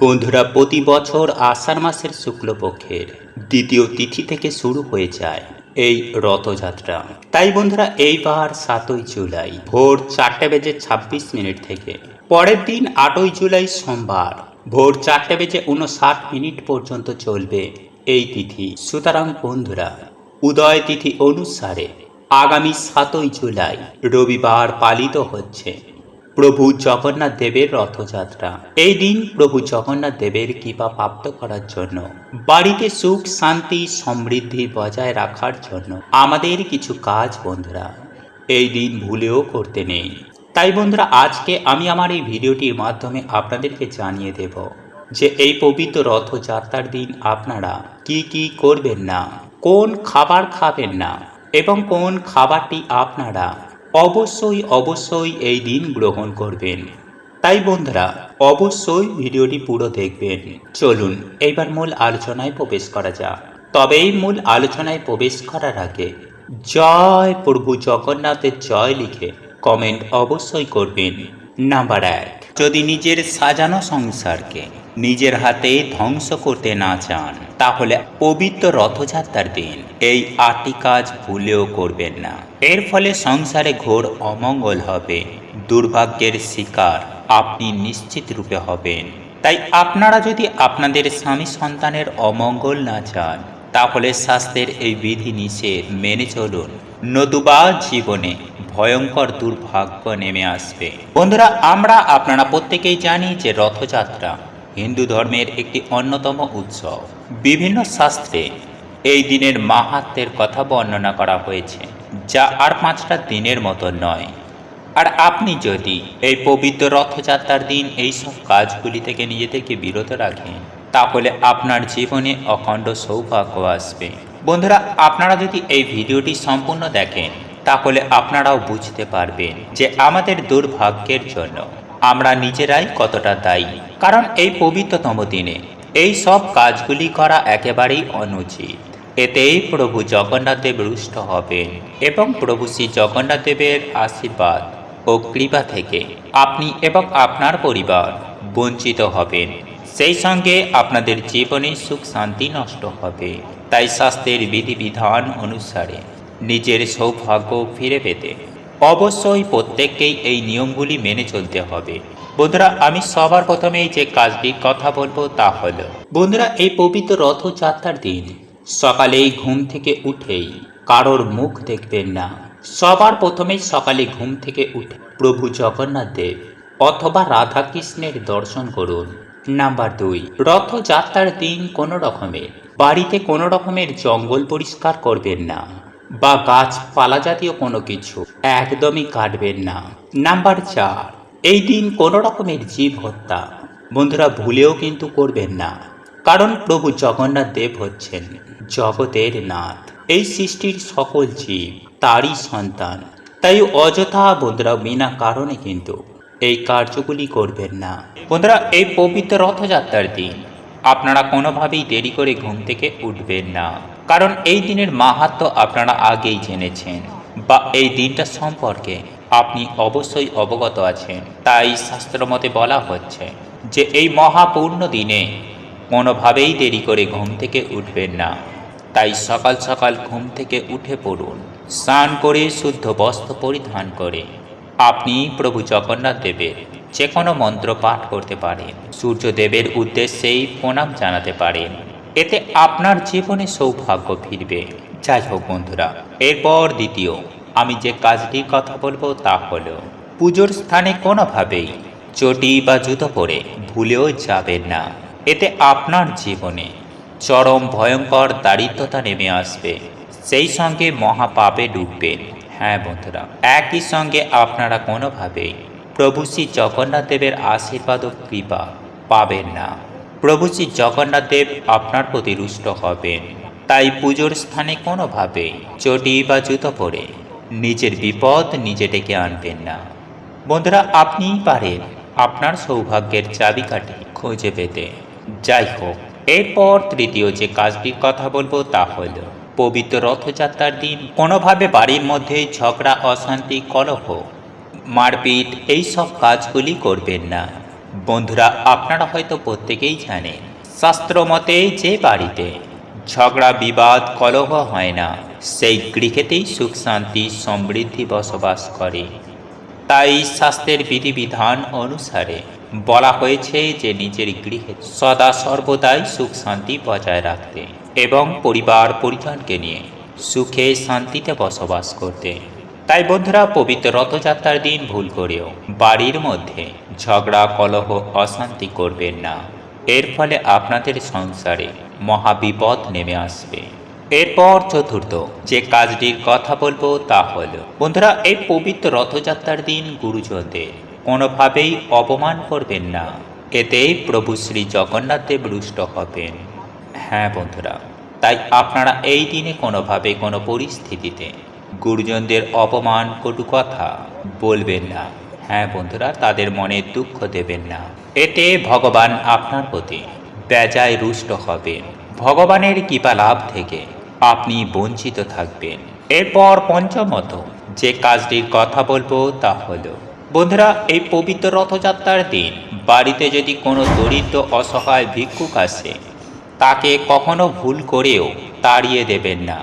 বন্ধুরা, প্রতি বছর আষাঢ় মাসের শুক্লপক্ষের দ্বিতীয় তিথি থেকে শুরু হয়ে যায় এই রথযাত্রা। তাই বন্ধুরা, এইবার সাতই জুলাই ভোর চারটে বেজে ছাব্বিশ মিনিট থেকে, পরের দিন আটই জুলাই সোমবার ভোর চারটে বেজে উনষাট মিনিট পর্যন্ত চলবে এই তিথি। সুতরাং বন্ধুরা, উদয় তিথি অনুসারে আগামী সাতই জুলাই রবিবার পালিত হচ্ছে। প্রভু জগন্নাথ দেবের রথযাত্রা। এই দিন প্রভু জগন্নাথ দেবের কৃপা প্রাপ্ত করার জন্য, বাড়িতে সুখ, শান্তি, সমৃদ্ধি বজায় রাখার জন্য আমাদের কিছু কাজ বন্ধুরা, এই দিন ভুলেও করতে নেই। তাই বন্ধুরা, আজকে আমি আমার এই ভিডিওটির মাধ্যমে আপনাদেরকে জানিয়ে দেব যে এই পবিত্র রথযাত্রার দিন আপনারা কি কি করবেন না, কোন খাবার খাবেন না এবং কোন খাবারটি আপনারা অবশ্যই অবশ্যই এই দিন গ্রহণ করবেন। তাই বন্ধুরা, অবশ্যই ভিডিওটি পুরো দেখবেন। চলুন এইবার মূল আলোচনায় প্রবেশ করা যাক। তবে এই মূল আলোচনায় প্রবেশ করার আগে জয় প্রভু জগন্নাথের জয় লিখে কমেন্ট অবশ্যই করবেন। নাম্বার এক, যদি নিজের সাজানো সংসারকে নিজের হাতে ধ্বংস করতে না চান তাহলে পবিত্র রথযাত্রার দিন। এই আটটি কাজ ভুলেও করবেন না। এর ফলে সংসারে ঘোর অমঙ্গল হবে, দুর্ভাগ্যের শিকার আপনি নিশ্চিত রূপে হবেন। তাই আপনারা যদি আপনাদের স্বামী সন্তানের অমঙ্গল না চান, তাহলে স্বাস্থ্যের এই বিধি নিষেধ মেনে চলুন। নতুবা জীবনে ভয়ঙ্কর দুর্ভাগ্য নেমে আসবে। বন্ধুরা, আমরা, আপনারা প্রত্যেকেই জানি যে রথযাত্রা হিন্দু ধর্মের একটি অন্যতম উৎসব। বিভিন্ন শাস্ত্রে এই দিনের মাহাত্মের কথা বর্ণনা করা হয়েছে, যা আর পাঁচটা দিনের মতো নয়। আর আপনি যদি এই পবিত্র রথযাত্রার দিন এই সব কাজগুলি থেকে নিজেদেরকে বিরত রাখেন, তাহলে আপনার জীবনে অখণ্ড সৌভাগ্য আসবে। বন্ধুরা, আপনারা যদি এই ভিডিওটি সম্পূর্ণ দেখেন, তাহলে আপনারাও বুঝতে পারবেন যে আমাদের দুর্ভাগ্যের জন্য আমরা নিজেরাই কতটা দায়ী। কারণ এই পবিত্রতম দিনে এই সব কাজগুলি করা একেবারেই অনুচিত। এতেই প্রভু জগন্নাথ দেব রুষ্ট হবেন এবং প্রভু শ্রী জগন্নাথ দেবের আশীর্বাদ ও কৃপা থেকে আপনি এবং আপনার পরিবার বঞ্চিত হবেন। সেই সঙ্গে আপনাদের জীবনে সুখ শান্তি নষ্ট হবে। তাই স্বাস্থ্যের বিধিবিধান অনুসারে নিজের সৌভাগ্য ফিরে পেতে অবশ্যই প্রত্যেককেই এই নিয়মগুলি মেনে চলতে হবে। বন্ধুরা, আমি সবার প্রথমেই যে কাজটি কথা বলব তা হলো, বন্ধুরা, এই পবিত্র রথযাত্রার দিন সকালেই ঘুম থেকে উঠেই কারোর মুখ দেখবেন না। সবার প্রথমেই সকালে ঘুম থেকে উঠে প্রভু জগন্নাথ দেব অথবা রাধাকৃষ্ণের দর্শন করুন। নাম্বার দুই, রথযাত্রার দিন কোনো রকমের বাড়িতে কোনো রকমের জঙ্গল পরিষ্কার করবেন না বা গাছপালা জাতীয় কোনো কিছু একদমই কাটবেন না। নাম্বার চার এই দিন কোনো রকমের জীব হত্যা। বন্ধুরা, ভুলেও কিন্তু করবেন না। কারণ প্রভু জগন্নাথ দেব হচ্ছেন জগতের নাথ। এই সৃষ্টির সকল জীব তারই সন্তান। তাই অযথা বন্ধুরা, বিনা কারণে কিন্তু এই কার্যগুলি করবেন না। বন্ধুরা, এই পবিত্র রথযাত্রার দিন আপনারা কোনোভাবেই দেরি করে ঘুম থেকে উঠবেন না। কারণ এই দিনের মাহাত্ম আপনারা আগেই জেনেছেন। বা এই দিনটা সম্পর্কে আপনি অবশ্যই অবগত আছেন। তাই শাস্ত্রমতে বলা হচ্ছে যে এই মহাপূর্ণ দিনে কোনোভাবেই দেরি করে ঘুম থেকে উঠবেন না। তাই সকাল সকাল ঘুম থেকে উঠে পড়ুন। স্নান করে শুদ্ধ বস্ত্র পরিধান করে আপনি প্রভু জগন্নাথ দেবের যে কোনো মন্ত্র পাঠ করতে পারেন। সূর্যদেবের উদ্দেশ্যেই প্রণাম জানাতে পারেন। এতে আপনার জীবনে সৌভাগ্য ফিরবে। যাই হোক বন্ধুরা, এরপর দ্বিতীয়, আমি যে কাজটির কথা বলব তা হলো, পুজোর স্থানে কোনোভাবেই চটি বা জুতো পরে ভুলেও যাবেন না। এতে আপনার জীবনে চরম ভয়ঙ্কর দারিদ্রতা নেমে আসবে। সেই সঙ্গে মহাপাপে ডুববেন। হ্যাঁ বন্ধুরা, একই সঙ্গে আপনারা কোনোভাবেই প্রভু শ্রী জগন্নাথ দেবের আশীর্বাদ ও কৃপা পাবেন না। প্রভু শ্রী জগন্নাথ দেব আপনার প্রতি রুষ্ট হবেন। তাই পুজোর স্থানে কোনোভাবেই চটি বা জুতো পরে নিজের বিপদ নিজে ডেকে আনবেন না। বন্ধুরা, আপনিই পারেন আপনার সৌভাগ্যের চাবিকাঠি খুঁজে পেতে। যাই হোক, এরপর তৃতীয় যে কাজটির কথা বলব তা হল, পবিত্র রথযাত্রার দিন কোনোভাবে বাড়ির মধ্যে ঝগড়া, অশান্তি, কলহ, মারপিট এই সব কাজগুলি করবেন না। বন্ধুরা, আপনারা হয়তো প্রত্যেকেই জানেন, শাস্ত্র মতে যে বাড়িতে ঝগড়া, বিবাদ, কলহ হয় না। সেই গৃহেতেই সুখ, শান্তি, সমৃদ্ধি বসবাস করে। তাই শাস্ত্রের বিধিবিধান অনুসারে বলা হয়েছে যে, নিজের গৃহে সদা সর্বদাই সুখ, শান্তি বজায় রাখতে এবং পরিবার, পরিজনকে নিয়ে সুখে, শান্তিতে বসবাস করতে। তাই বন্ধুরা, পবিত্র রথযাত্রার দিন ভুল করেও বাড়ির মধ্যে ঝগড়া, কলহ, অশান্তি করবেন না। এর ফলে আপনাদের সংসারে মহাবিপদ নেমে আসবে। এরপর চতুর্থ, যে কাজটির কথা বলব তা হল, বন্ধুরা, এই পবিত্র রথযাত্রার দিন গুরুজনদের কোনোভাবেই অপমান করবেন না। এতে প্রভু শ্রী জগন্নাথ দেব রুষ্ট হবেন। হ্যাঁ বন্ধুরা, তাই আপনারা এই দিনে কোনোভাবে কোনো পরিস্থিতিতে গুরুজনদের অপমান কটু কথা বলবেন না। হ্যাঁ বন্ধুরা, তাদের মনে দুঃখ দেবেন না। এতে ভগবান আপনার প্রতি বেজায় রুষ্ট হবেন। ভগবানের কৃপা লাভ থেকে আপনি বঞ্চিত থাকবেন। এরপর পঞ্চমত যে কাজটির কথা বলব তা হলো, বন্ধুরা, এই পবিত্র রথযাত্রার দিন বাড়িতে যদি কোনো দরিদ্র অসহায় ভিক্ষুক আসে, তাকে কখনো ভুল করেও তাড়িয়ে দেবেন না।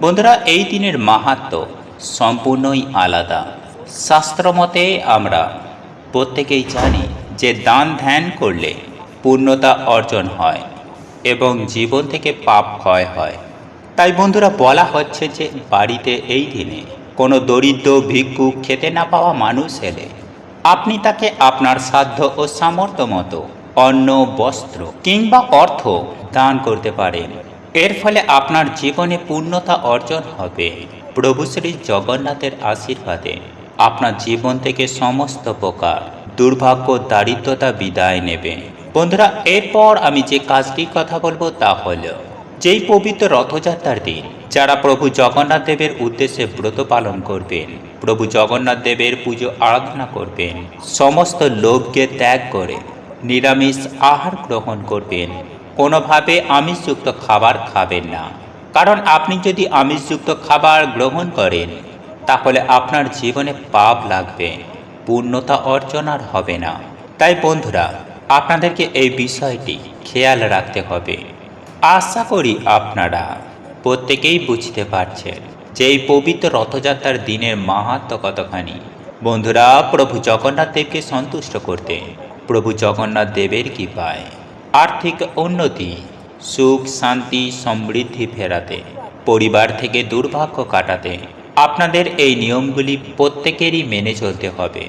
বন্ধুরা, এই দিনের মাহাত্ম সম্পূর্ণই আলাদা। শাস্ত্রমতে আমরা প্রত্যেকেই জানি যে দান ধ্যান করলে পূর্ণতা অর্জন হয় এবং জীবন থেকে পাপ ক্ষয় হয়। তাই বন্ধুরা, বলা হচ্ছে যে বাড়িতে এই দিনে কোনো দরিদ্র ভিক্ষুক খেতে না পাওয়া মানুষ এলে আপনি তাকে আপনার সাধ্য ও সামর্থ্য মতো অন্ন, বস্ত্র কিংবা অর্থ দান করতে পারেন। এর ফলে আপনার জীবনে পূর্ণতা অর্জন হবে। প্রভু শ্রী জগন্নাথের আশীর্বাদে। আপনার জীবন থেকে সমস্ত প্রকার দুর্ভাগ্য, দারিদ্রতা বিদায় নেবে। বন্ধুরা, এরপর আমি যে কাজটির কথা বলব তা হল, যেই পবিত্র রথযাত্রার দিন, যারা প্রভু জগন্নাথ দেবের উদ্দেশ্যে ব্রত পালন করবেন, প্রভু জগন্নাথ দেবের পুজো আরাধনা করবেন, সমস্ত লোভকে ত্যাগ করে নিরামিষ আহার গ্রহণ করবেন, কোনোভাবে আমিষযুক্ত খাবার খাবেন না। কারণ আপনি যদি আমিষযুক্ত খাবার গ্রহণ করেন তাহলে আপনার জীবনে পাপ লাগবে, পূর্ণতা অর্জন আর হবে না। তাই বন্ধুরা, আপনাদেরকে এই বিষয়টি খেয়াল রাখতে হবে। আশা করি আপনারা প্রত্যেকেই বুঝতে পারছেন যে এই পবিত্র রথযাত্রার দিনের মাহাত্ম কতখানি। বন্ধুরা, প্রভু জগন্নাথ দেবকে সন্তুষ্ট করতে প্রভু জগন্নাথ দেবের কৃপায় আর্থিক উন্নতি, সুখ, শান্তি, সমৃদ্ধি ফেরাতে, পরিবার থেকে দুর্ভাগ্য কাটাতে আপনাদের এই নিয়মগুলি প্রত্যেকেরই মেনে চলতে হবে।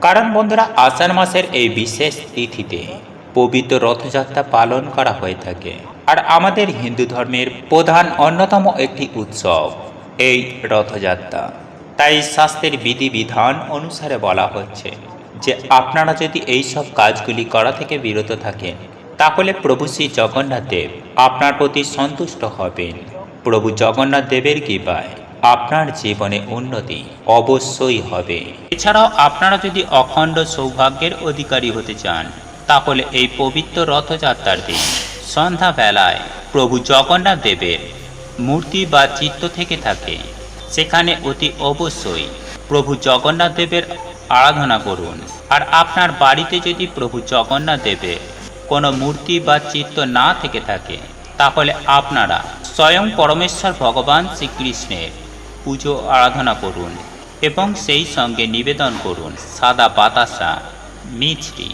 কারণ বন্ধুরা, আষাঢ় মাসের এই বিশেষ তিথিতে পবিত্র রথযাত্রা পালন করা হয়ে থাকে। আর আমাদের হিন্দু ধর্মের প্রধান অন্যতম একটি উৎসব এই রথযাত্রা। তাই শাস্ত্রের বিধিবিধান অনুসারে বলা হচ্ছে যে, আপনারা যদি এই সব কাজগুলি করা থেকে বিরত থাকেন, তাহলে প্রভু শ্রী জগন্নাথ দেব আপনার প্রতি সন্তুষ্ট হবেন। প্রভু জগন্নাথ দেবের কৃপায়। আপনার জীবনে উন্নতি অবশ্যই হবে। এছাড়াও আপনারা যদি অখণ্ড সৌভাগ্যের অধিকারী হতে চান, তাহলে এই পবিত্র রথযাত্রার দিন, সন্ধ্যাবেলায় প্রভু জগন্নাথ দেবের মূর্তি বা চিত্ত থেকে থাকে। সেখানে অতি অবশ্যই প্রভু জগন্নাথ দেবের আরাধনা করুন। আর আপনার বাড়িতে যদি প্রভু জগন্নাথ দেবের কোনো মূর্তি বা চিত্ত না থেকে থাকে, তাহলে আপনারা স্বয়ং পরমেশ্বর ভগবান শ্রীকৃষ্ণের পুজো, আরাধনা করুন এবং সেই সঙ্গে নিবেদন করুন সাদা বাতাসা, মিষ্টি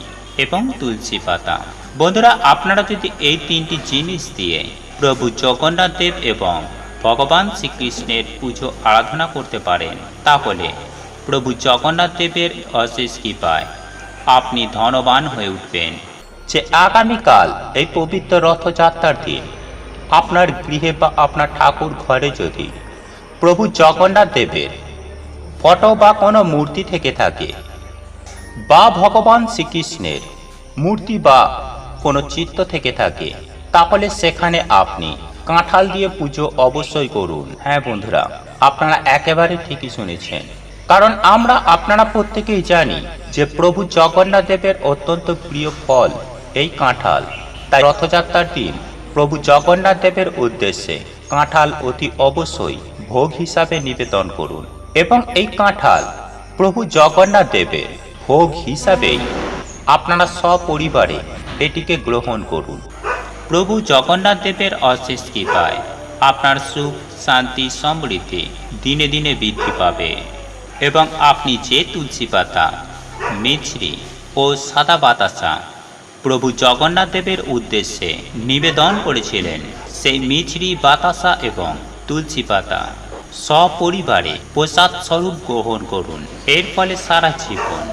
এবং তুলসী পাতা। বন্ধুরা, আপনারা যদি এই তিনটি জিনিস দিয়ে প্রভু জগন্নাথ দেব এবং ভগবান শ্রীকৃষ্ণের পুজো, আরাধনা করতে পারেন, তাহলে প্রভু জগন্নাথ দেবের অশেষ কৃপায় আপনি ধনবান হয়ে উঠবেন। যে আগামীকাল এই পবিত্র রথযাত্রার দিন আপনার গৃহে বা আপনার ঠাকুর ঘরে যদি প্রভু জগন্নাথ দেবের। ফটো বা কোনো মূর্তি থেকে থাকে। বা ভগবান শ্রীকৃষ্ণের মূর্তি বা কোনো চিত্ত থেকে থাকে। তাহলে সেখানে আপনি কাঁঠাল দিয়ে পুজো অবশ্যই করুন। হ্যাঁ বন্ধুরা, আপনারা একেবারে ঠিকই শুনেছেন। কারণ আমরা, আপনারা প্রত্যেকেই জানি যে প্রভু জগন্নাথ দেবের অত্যন্ত প্রিয় ফল এই কাঁঠাল। তাই রথযাত্রার দিন প্রভু জগন্নাথ দেবের উদ্দেশ্যে কাঁঠাল অতি অবশ্যই ভোগ হিসাবে নিবেদন করুন। এবং এই কাঁঠাল প্রভু জগন্নাথ দেবের ভোগ হিসাবেই আপনারা সপরিবারে এটিকে গ্রহণ করুন। প্রভু জগন্নাথ দেবের অশেষ কৃপায় আপনার সুখ, শান্তি, সমৃদ্ধি দিনে দিনে বৃদ্ধি পাবে। এবং আপনি যে তুলসী পাতা মিছরি ও সাদা বাতাসা প্রভু জগন্নাথ দেবের উদ্দেশ্যে নিবেদন করেছিলেন, সেই মিছরি বাতাসা এবং তুলসী পাতা। সপরিবারে প্রসাদ স্বরূপ গ্রহণ করুন। এর ফলে সারা জীবন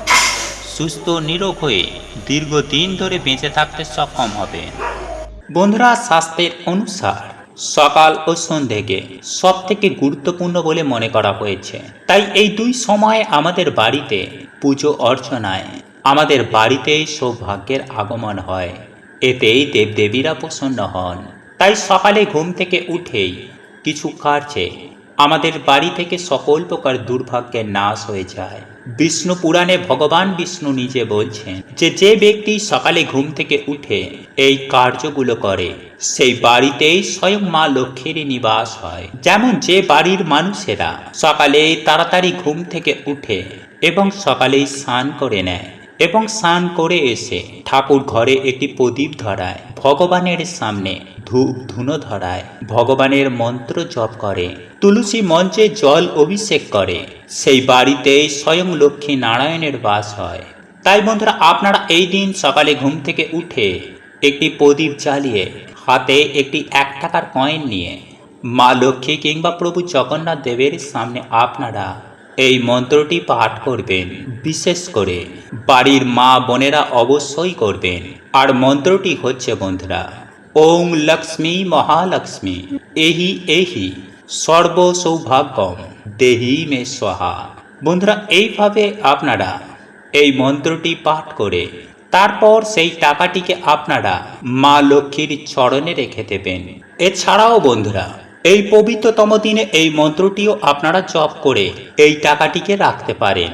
সুস্থ নিরোগ হয়ে দীর্ঘদিন ধরে বেঁচে থাকতে সক্ষম হবেন। বন্ধুরা, স্বাস্থ্যের অনুসার সকাল ও সন্ধ্যেকে সব থেকে গুরুত্বপূর্ণ বলে মনে করা হয়েছে। তাই এই দুই সময়ে আমাদের বাড়িতে পুজো অর্চনায় আমাদের বাড়িতেই সৌভাগ্যের আগমন হয়। এতেই দেবদেবীরা প্রসন্ন হন। তাই সকালে ঘুম থেকে উঠেই কিছু কার্যে আমাদের বাড়ি থেকে সকল প্রকার দুর্ভাগ্যের নাশ হয়ে যায়। বিষ্ণু পুরাণে ভগবান বিষ্ণু নিজে বলছেন যে যে ব্যক্তি সকালে ঘুম থেকে উঠে এই কার্যগুলো করে, সেই বাড়িতেই স্বয়ং মা লক্ষ্মীর নিবাস হয়। যেমন যে বাড়ির মানুষেরা সকালে তাড়াতাড়ি ঘুম থেকে উঠে এবং সকালেই স্নান করে নেয় এবং স্নান করে এসে ঠাকুর ঘরে একটি প্রদীপ ধরায়, ভগবানের সামনে ধূপ ধুনো ধরায়, ভগবানের মন্ত্র জপ করে, তুলসী মঞ্চে জল অভিষেক করে। সেই বাড়িতে স্বয়ং লক্ষ্মী নারায়ণের বাস হয়। তাই বন্ধুরা, আপনারা এই দিন সকালে ঘুম থেকে উঠে একটি প্রদীপ জ্বালিয়ে হাতে একটি এক টাকার কয়েন নিয়ে মা লক্ষ্মী কিংবা প্রভু জগন্নাথ দেবের সামনে আপনারা এই মন্ত্রটি পাঠ করবেন, বিশেষ করে বাড়ির মা বোনেরা অবশ্যই করবেন। আর মন্ত্রটি হচ্ছে, বন্ধুরা, ওং লক্ষ্মী মহালক্ষ্মী, এহি এহি সর্ব সৌভাগ্যম দেহি মে সহা বন্ধুরা, এইভাবে আপনারা এই মন্ত্রটি পাঠ করে তারপর সেই টাকাটিকে আপনারা মা লক্ষ্মীর চরণে রেখে দেবেন। এছাড়াও, বন্ধুরা এই পবিত্রতম দিনে এই মন্ত্রটিও আপনারা জপ করে এই টাকাটিকে রাখতে পারেন।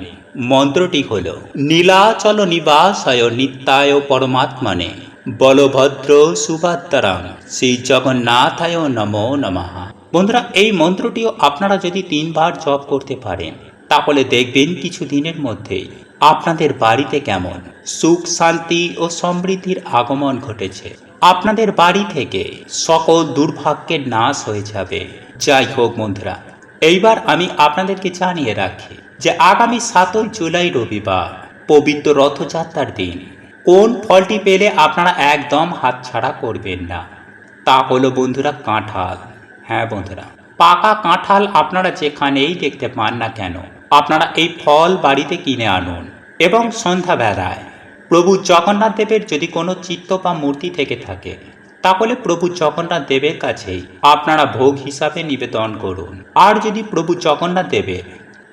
মন্ত্রটি হল, নীলাচল নিবাসয় নিত্যায় পরমাত্মনে, বলভদ্র সুভাদ্রাং শ্রী জগন্নাথায় নমো নমঃ। বন্ধুরা, এই মন্ত্রটিও আপনারা যদি তিনবার জপ করতে পারেন, তাহলে দেখবেন কিছু দিনের মধ্যেই আপনাদের বাড়িতে কেমন সুখ শান্তি ও সমৃদ্ধির আগমন ঘটেছে। আপনাদের বাড়ি থেকে সকল দুর্ভাগ্যের নাশ হয়ে যাবে। যাই হোক বন্ধুরা, এইবার আমি আপনাদেরকে জানিয়ে রাখি যে আগামী সাতই জুলাই রবিবার পবিত্র রথযাত্রার দিন। কোন ফলটি পেলে আপনারা একদম হাতছাড়া করবেন না? তা হলো বন্ধুরা কাঁঠাল। হ্যাঁ বন্ধুরা, পাকা কাঁঠাল আপনারা যেখানেই দেখতে পান না কেন, আপনারা এই ফল বাড়িতে কিনে আনুন এবং সন্ধ্যাবেলায় প্রভু জগন্নাথ দেবের যদি কোনো চিত্ত বা মূর্তি থেকে থাকে, তাহলে প্রভু জগন্নাথ দেবের কাছেই আপনারা ভোগ হিসাবে নিবেদন করুন। আর যদি প্রভু জগন্নাথ দেবের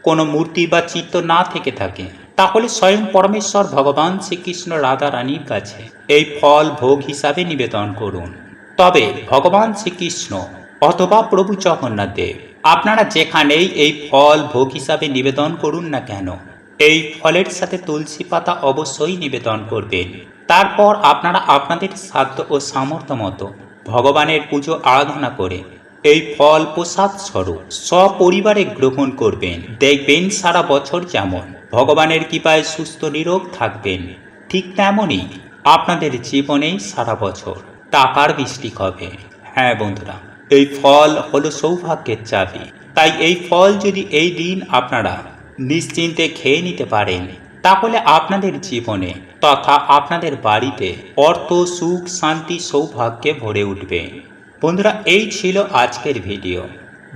কোনো মূর্তি বা চিত্ত না থেকে থাকে, তাহলে স্বয়ং পরমেশ্বর ভগবান শ্রীকৃষ্ণ রাধা রানীর কাছে এই ফল ভোগ হিসাবে নিবেদন করুন। তবে ভগবান শ্রীকৃষ্ণ অথবা প্রভু জগন্নাথ দেব, আপনারা যেখানেই এই ফল ভোগ হিসাবে নিবেদন করুন না কেন এই ফলের সাথে তুলসী পাতা অবশ্যই নিবেদন করবেন। তারপর আপনারা আপনাদের সাধ্য ও সামর্থ্য মতো ভগবানের পুজো আরাধনা করে এই ফল প্রসাদ স্বরূপ সপরিবারে গ্রহণ করবেন। দেখবেন সারা বছর যেমন ভগবানের কৃপায় সুস্থ নিরোগ থাকবেন। ঠিক তেমনই আপনাদের জীবনেই সারা বছর টাকার বৃষ্টি হবে হ্যাঁ বন্ধুরা, এই ফল হলো সৌভাগ্যের চাবি। তাই এই ফল যদি এই দিন আপনারা নিশ্চিন্তে খেয়ে নিতে পারেন। তাহলে আপনাদের জীবনে তথা আপনাদের বাড়িতে অর্থ, সুখ, শান্তি, সৌভাগ্যে ভরে উঠবে। বন্ধুরা, এই ছিল আজকের ভিডিও।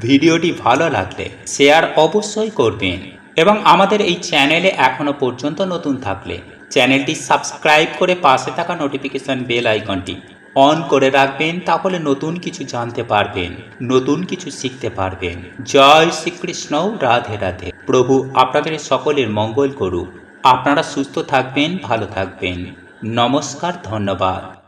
ভিডিওটি ভালো লাগলে শেয়ার অবশ্যই করবেন এবং আমাদের এই চ্যানেলে এখনও পর্যন্ত নতুন থাকলে চ্যানেলটি সাবস্ক্রাইব করে পাশে থাকা নোটিফিকেশন বেল আইকনটি অন করে রাখবেন, তাহলে নতুন কিছু জানতে পারবেন, নতুন কিছু শিখতে পারবেন। জয় শ্রীকৃষ্ণ, রাধে রাধে। প্রভু আপনাদের সকলের মঙ্গল করুক। আপনারা সুস্থ থাকবেন, ভালো থাকবেন। নমস্কার, ধন্যবাদ।